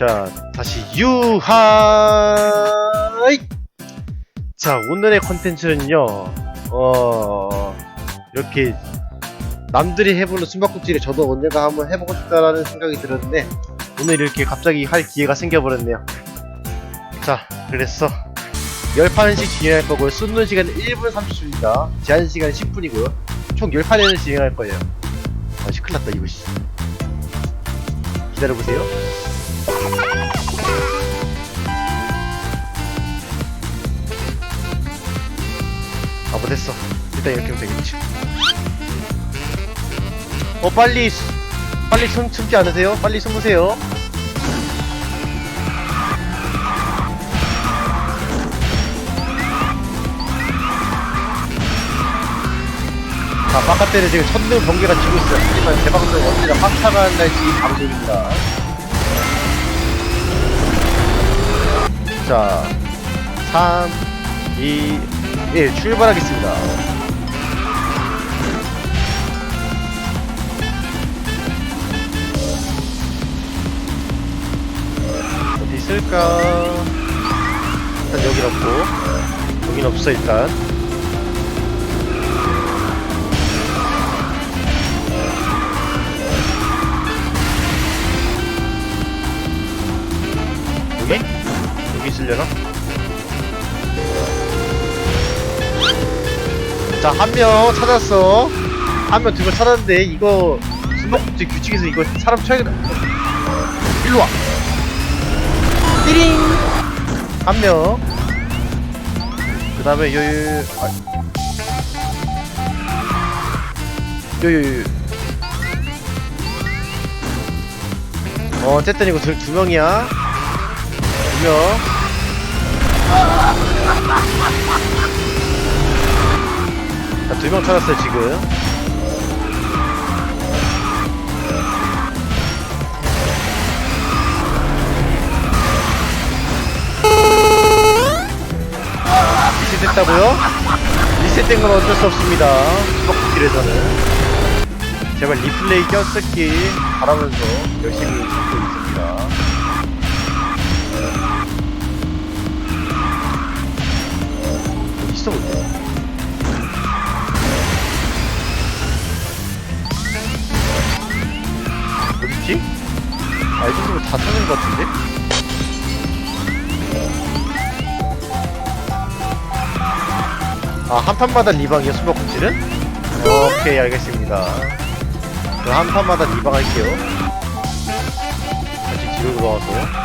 자, 다시 유하이! 자, 오늘의 컨텐츠는요, 어, 이렇게, 남들이 해보는 숨바꼭질을 저도 언젠가 한번 해보고 싶다라는 생각이 들었는데, 오늘 이렇게 갑자기 할 기회가 생겨버렸네요. 자, 그래서, 10판씩 진행할 거고요. 쏟는 시간은 1분 30초입니다. 제한 시간은 10분이고요. 총 10판에는 진행할 거예요. 아, 씨, 큰일 났다, 이거, 씨. 기다려보세요. 아 못했어. 일단 이렇게 하면 되겠지. 어 빨리 수- 빨리 숨, 숨지 않으세요? 빨리 숨으세요. 자 바깥에는 지금 천둥 번개가 치고 있어요. 하지만 제 방송 언제나 확차가 날지 방송입니다 자 3 2 1 출발하겠습니다. 어디 있을까? 일단 여긴 없고 여긴 없어 일단 있으려나? 자, 한 명 찾았어. 한 명 두 명 찾았는데, 이거, 숨바꼭질 규칙에서 이거 사람 쳐야 돼. 일로 와. 띠링! 한 명. 그 다음에, 요, 아. 요. 어, 어쨌든 이거 두, 두 명이야. 두 명. 자, 두명 찾았어요, 지금. 리셋했다고요? 리셋된 건 어쩔 수 없습니다. 수박길에서는 제발 리플레이 껴쓰기 바라면서 열심히 있어, 근데? 어딨지? 아, 이 정도면 다 찾은 것 같은데? 아, 한 판마다 리방이요, 수박국지는? 오케이, 알겠습니다. 그 한 판마다 리방 할게요. 다시 뒤로 돌아와서.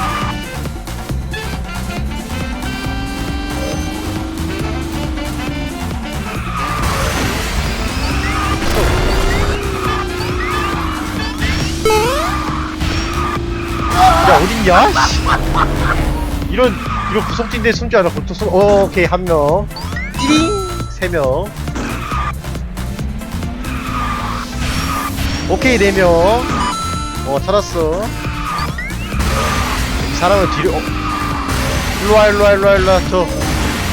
야? 씨. 이런, 이런 구석진데 숨지 않아. 보통 숨, 어, 오케이, 한 명. 띠링! 세 명. 오케이, 네 명. 어, 찾았어. 이 사람은 뒤로, 어. 일로와, 일로와, 일로와, 일로와. 저,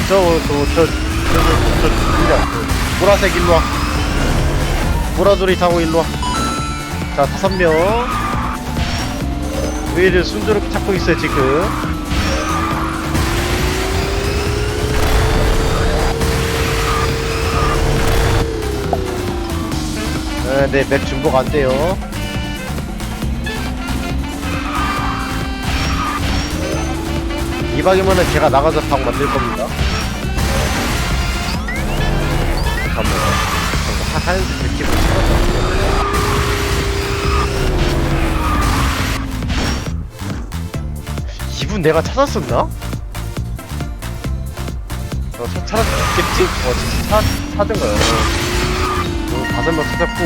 저, 저, 저, 저, 저, 저, 저, 누구냐. 저, 보라색 일로와. 보라돌이 타고 일로와. 자, 다섯 명. 왜 이렇게 순조롭게 찾고 있어요, 지금. 네, 네, 맵 중복 안 돼요. 이박이면은 제가 나가서 방 만들 겁니다. 잠깐만요. 잠깐 한, 한스 들키고 싶어서. 이분 내가 찾았었나? 어, 찾, 찾았겠지? 어, 찾, 찾은 거예요. 어, 다섯 명 찾았고.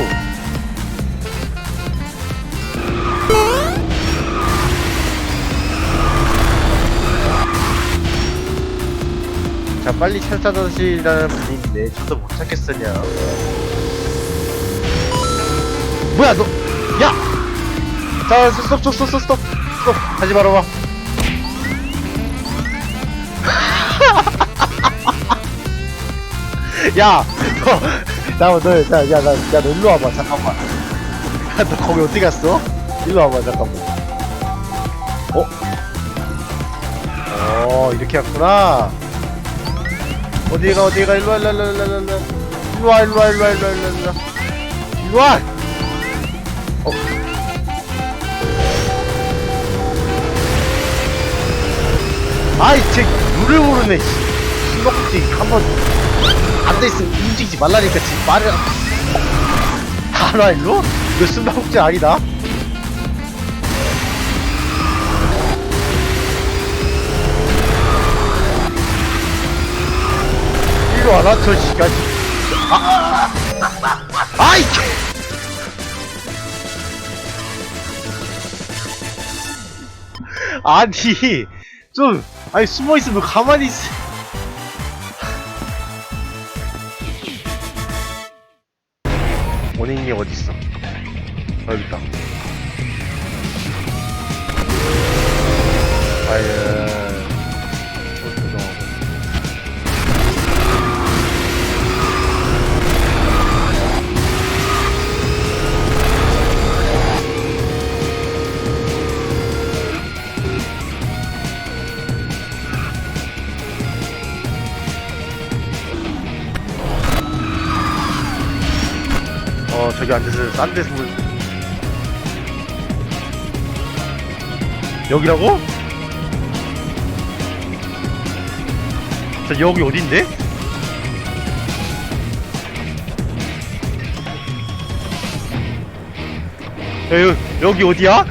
자, 빨리 찾아주시라는 분인데, 저도 못 찾겠으냐. 뭐야, 너, 야! 자, 스톱, 스톱, 스톱, 스톱, 스톱. 다시 바로 와. 야, 너, 나, 너, 야, 야, 나, 야, 너 일로 와봐, 잠깐만. 야, 너 거기 어디 갔어? 일로 와봐, 잠깐만. 어? 어 이렇게 왔구나 어디가 어디가 일로 와 일로 와 일로 와 일로 와 일로 와 일로 와 일로 와 일로 와 일로 와 일로 와 어. 아이 쟤 룰을 모르네 숨바꼭질 한번 앉아있으면 움직이지 말라니까 지금 말을 알아 일로? 이거 숨바꼭질 아니다. 일로 와라 저 시간 아! 아이 아니 좀 아니 숨어 있으면 가만히 있어 어디 있어? 어, 여기 있다. 아예. 저기 앉아서 싼 데서 물 여기라고? 저 여기 어딘데? 야, 여, 여기 어디야?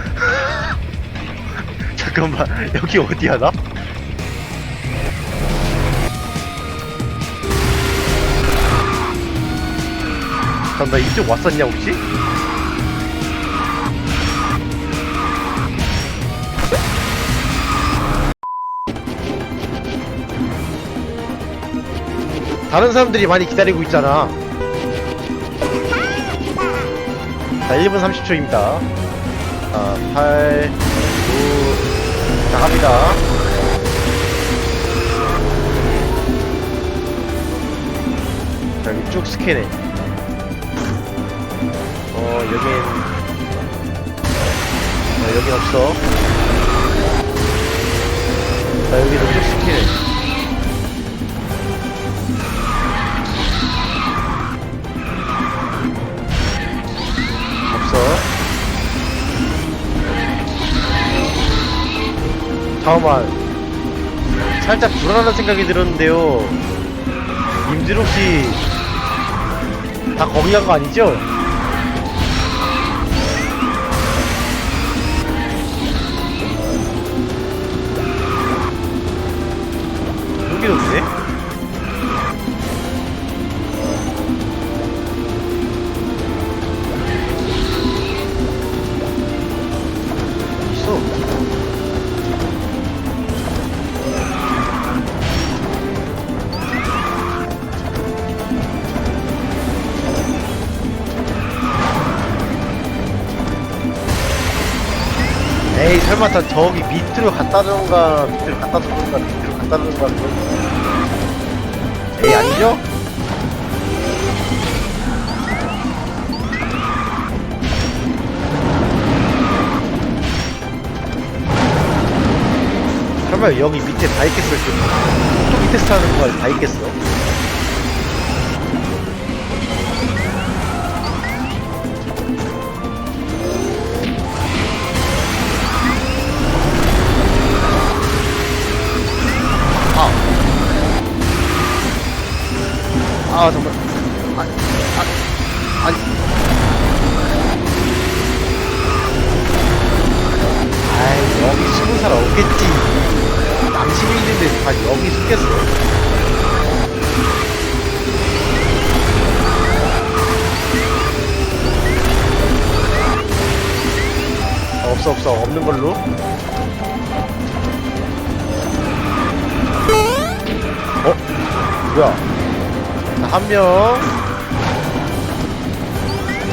잠깐만 여기 어디야 나? 잠깐 나 이쪽 왔었냐 혹시? 다른 사람들이 많이 기다리고 있잖아. 자 1분 30초입니다. 자 8 9 나갑니다. 자 여기 쭉 스캔해 어 여긴 어 여긴 없어. 자 여기도 쭉 스킬. 없어. 잠깐만 살짝 불안한 생각이 들었는데요. 님들 혹시 다 거기 간 거 아니죠? 되게 좋은데? 에이 설마 다 저기 밑으로 갖다 주던가 밑으로 갖다 주던가 밑으로 그런 에이 아니죠? 설마 여기 밑에 다 있겠어 지금? 또 밑에 스타는 거다 있겠어 아, 정말. 아, 아, 아니. 아이, 여기 숨은 사람 없겠지. 남심이 있는데 다 여기 숨겠어. 어, 없어, 없어. 없는 걸로. 어? 뭐야? 자, 한 명.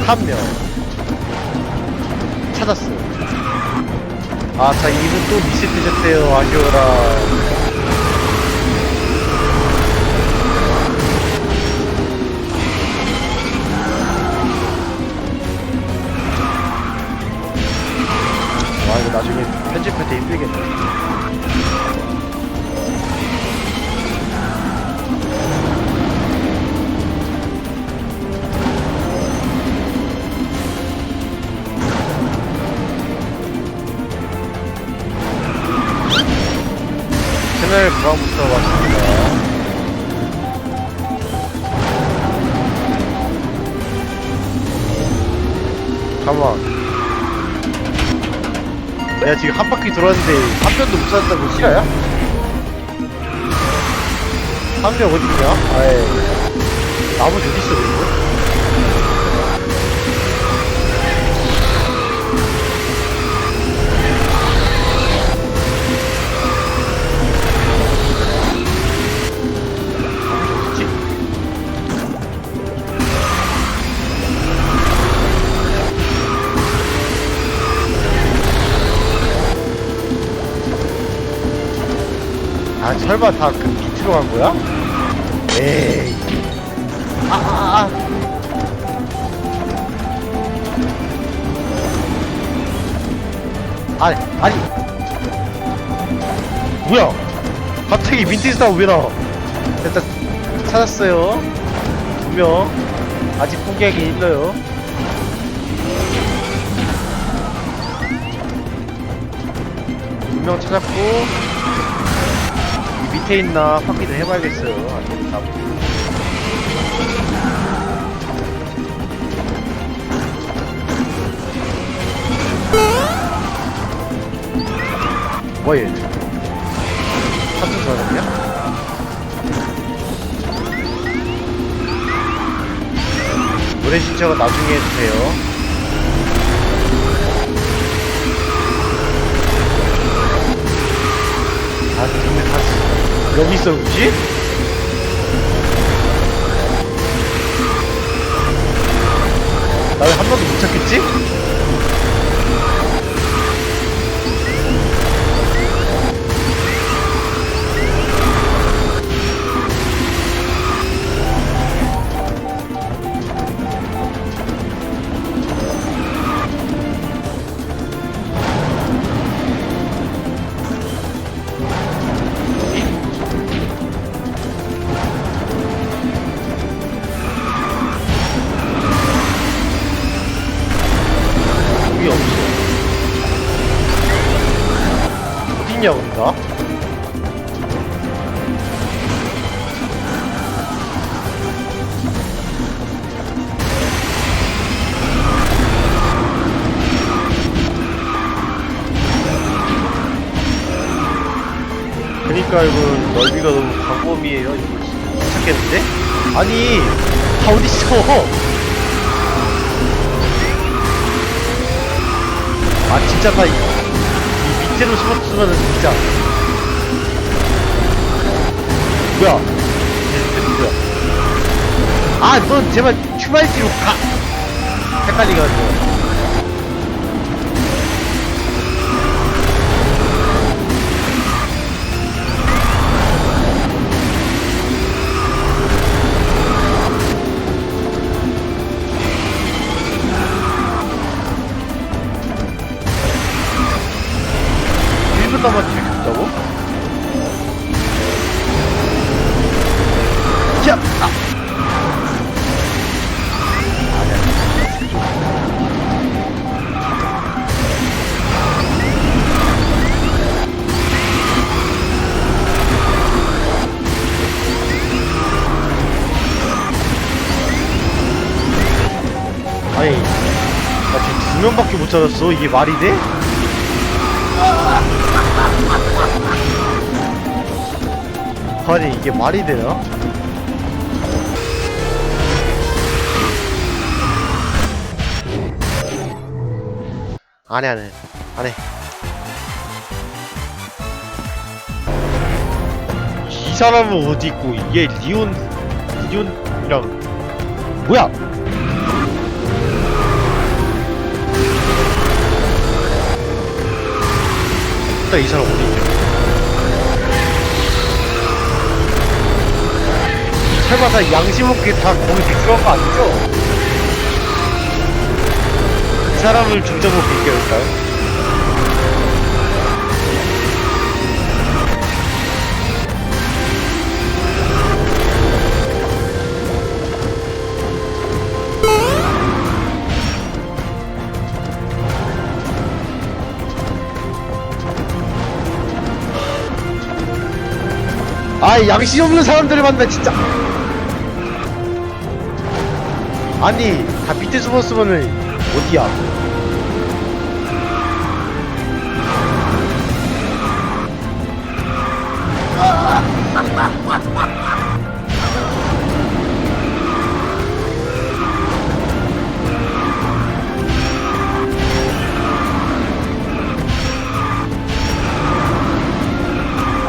한 명. 찾았어. 아, 자, 이분 또 리셋되셨대요. 아쉬워라. 와, 이거 나중에 편집할 때 힘들겠네. 내가 지금 한 바퀴 돌았는데 한 편도 못 찾았다고 싫어요? 한명 어딨냐? 아예 저기 있어 그리고 설마 다 그 밑으로 간 거야? 에이. 아 아 아. 아, 아니 아니. 뭐야? 갑자기 민트스타 왜 나와? 일단 찾았어요. 두명. 아직 포기하기 힘들어요. 두명 찾았고. 이 밑에 있나 확인을 해봐야겠어요. 뭐야 얘? 같은 사람이야? 노래 신청은 나중에 해주세요. 아, 근데 다 여기 있어, 그지? 나왜한 번도 못 찾겠지? 이거 넓이가 너무 광범위해요. 이거 못 찾겠는데? 아니, 다 어딨어? 아 진짜 나 이, 이 밑으로 숨었으면은 진짜 뭐야 얘 누구야 아 넌 제발 추발지로 가 헷갈리가지고 아니, 나 지금 두 명밖에 못 찾았어. 이게 말이 돼? 아니 이게 말이 되나? 안해 안해 안해 이 사람은 어디 있고 얘 리온 리온이랑 뭐야? 일단 이 사람 어디 있냐? 설마 다 양심 없게 다 거기 백수한 거 아니죠? 이 사람을 중점으로 볼게요 일단 아이 양심 없는 사람들을 만나 진짜. 아니 다 밑에 숨었으면은 어디야?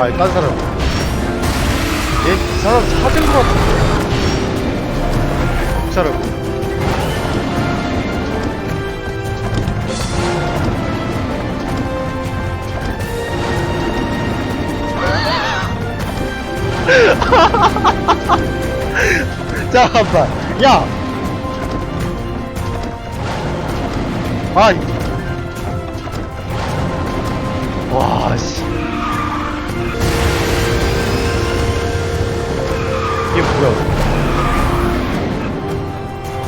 아이 딴 사람 얘 이 사람 찾은 것 같은데 이 사람. 잠깐만 야! 아, 이- 와, 씨. 뭐야?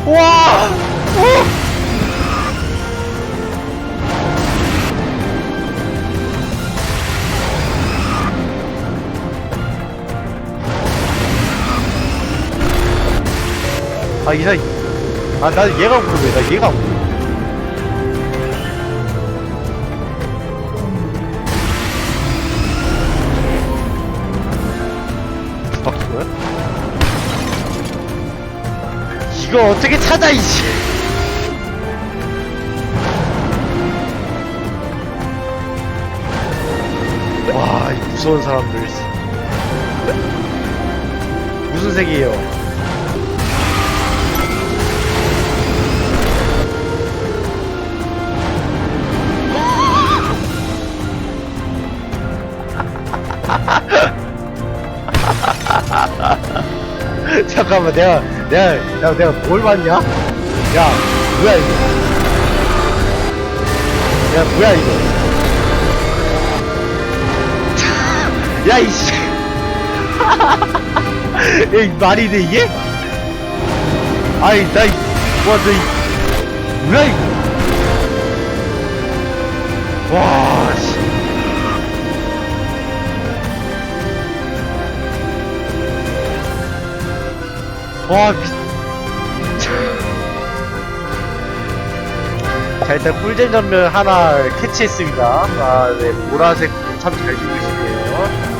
와! 어! 아, 이 사람, 아, 나는 얘가 궁금해. 나 얘가 궁금해. 이거 어떻게 찾아, 이씨! 와, 이 무서운 사람들. 무슨 색이에요? 잠깐만 내가 내가 내가, 내가 뭘 봤냐? 야 뭐야 이거? 야 뭐야 이거? 야 이씨 야, 이 말이 돼 이게? 아이 나 이 와 너 이 뭐야 이거? 와 씨. 와, 미... 자, 일단 꿀잼 전면 하나 캐치했습니다. 아, 네, 보라색 참잘 주고 계시네요.